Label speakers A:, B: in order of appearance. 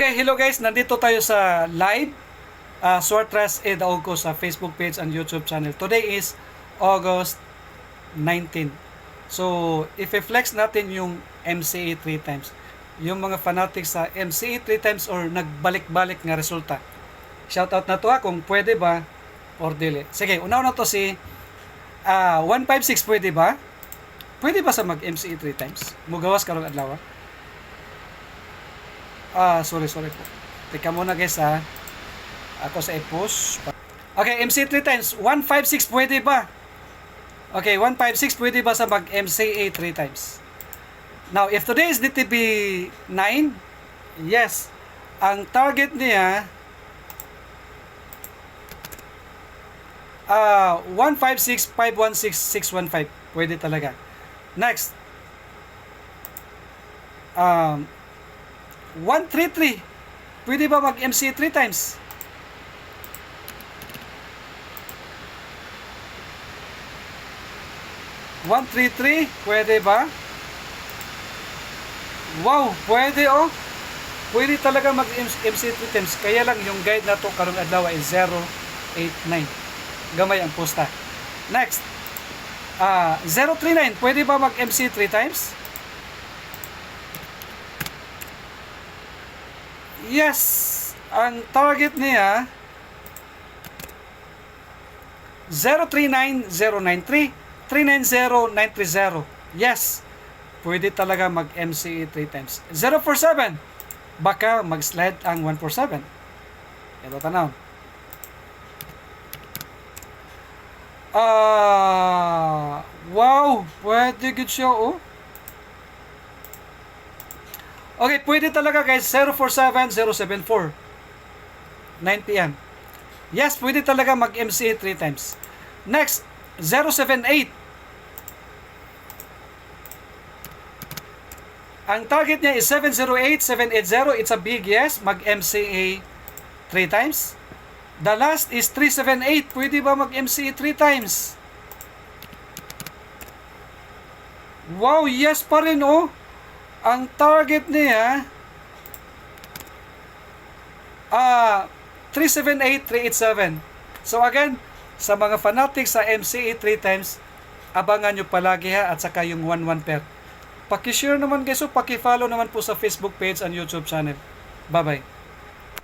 A: Okay, hello guys. Nandito tayo sa live uh, Swartras Ed Augko sa Facebook page and YouTube channel. Today is August 19. So, if flex natin yung MCA 3 times. Yung mga fanatics sa MCA 3 times or nagbalik-balik nga resulta. Shoutout na to ha kung pwede ba or dili. Sige, unaw na to si ah 156 pwede ba? Pwede ba sa mag MCA 3 times? Mugawas karong adlaw. Ah? Ah, sorry, sorry po. Teka muna guys ha. Ako sa i-push. Okay, MC 3 times. 156 pwede ba? Okay, 156 pwede ba sa mag MCA 3 times? Now, if today is DTB 9, yes. Ang target niya ah 156 516 615 pwede talaga. Next. Um 133. Pwede ba mag-MC 3 times? One, three, three. Pwede ba? Wow, pwede oh. Pwede talaga mag-MC 3 times. Kaya lang yung guide na to karong adlaw ay 089. Gamay ang posta. Next. Ah, 039. Pwede ba mag-MC 3 times? Yes, ang target niya 039093 390930. Yes. Pwede talaga mag MCE 3 times. 047. Baka mag-slide ang 147. Ito tanaw. Ah, wow, pwede good siya oh. Okay, pwede talaga guys. 047-074. 9 p.m. Yes, pwede talaga mag-MCA 3 times. Next, 078. Ang target niya is 708-780. It's a big yes. Mag-MCA 3 times. The last is 378. Pwede ba mag-MCA 3 times? Wow, yes pa rin oh. Ang target niya ah 378-387. So again, sa mga fanatics sa MCE 3 times, abangan nyo palagi ha at saka yung 1-1 pair. Paki-share naman guys o paki-follow naman po sa Facebook page and YouTube channel. Bye-bye.